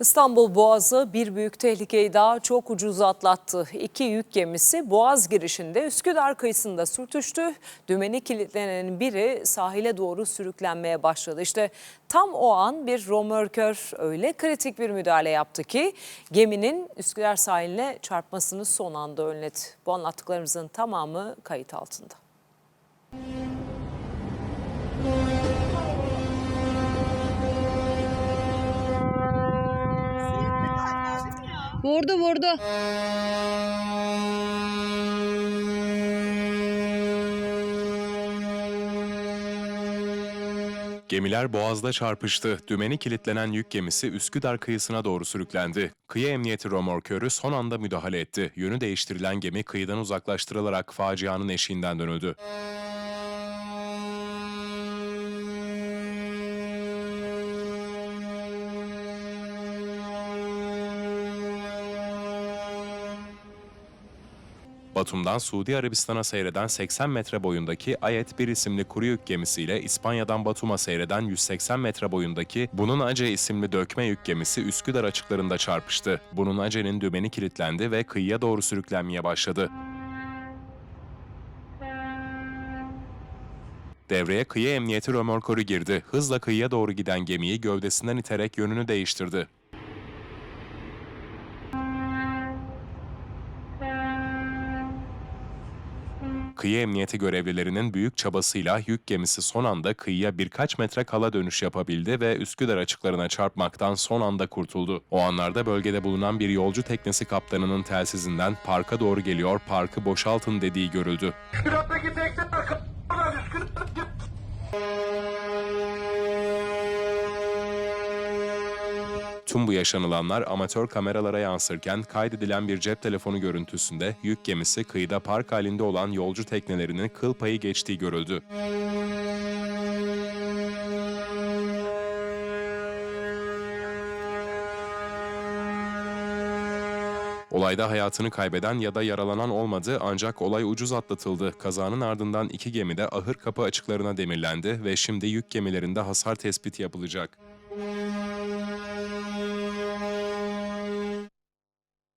İstanbul Boğazı bir büyük tehlikeyi daha çok ucuz atlattı. İki yük gemisi Boğaz girişinde Üsküdar kıyısında sürtüştü. Dümeni kilitlenenin biri sahile doğru sürüklenmeye başladı. İşte tam o an bir romörkör öyle kritik bir müdahale yaptı ki geminin Üsküdar sahiline çarpmasını son anda önledi. Bu anlattıklarımızın tamamı kayıt altında. Vurdu vurdu. Gemiler boğazda çarpıştı. Dümeni kilitlenen yük gemisi Üsküdar kıyısına doğru sürüklendi. Kıyı Emniyeti Romorkörü son anda müdahale etti. Yönü değiştirilen gemi kıyıdan uzaklaştırılarak facianın eşiğinden dönüldü. Batum'dan Suudi Arabistan'a seyreden 80 metre boyundaki Ayet 1 isimli kuru yük gemisiyle İspanya'dan Batum'a seyreden 180 metre boyundaki Bunun Ace isimli dökme yük gemisi Üsküdar açıklarında çarpıştı. Bunun Ace'nin dümeni kilitlendi ve kıyıya doğru sürüklenmeye başladı. Devreye kıyı emniyeti römorkoru girdi. Hızla kıyıya doğru giden gemiyi gövdesinden iterek yönünü değiştirdi. Kıyı emniyeti görevlilerinin büyük çabasıyla yük gemisi son anda kıyıya birkaç metre kala dönüş yapabildi ve Üsküdar açıklarına çarpmaktan son anda kurtuldu. O anlarda bölgede bulunan bir yolcu teknesi kaptanının telsizinden parka doğru geliyor, parkı boşaltın dediği görüldü. Tüm bu yaşanılanlar amatör kameralara yansırken kaydedilen bir cep telefonu görüntüsünde yük gemisi kıyıda park halinde olan yolcu teknelerinin kıl payı geçtiği görüldü. Olayda hayatını kaybeden ya da yaralanan olmadı ancak olay ucuz atlatıldı. Kazanın ardından iki gemi de ahır kapı açıklarına demirlendi ve şimdi yük gemilerinde hasar tespiti yapılacak.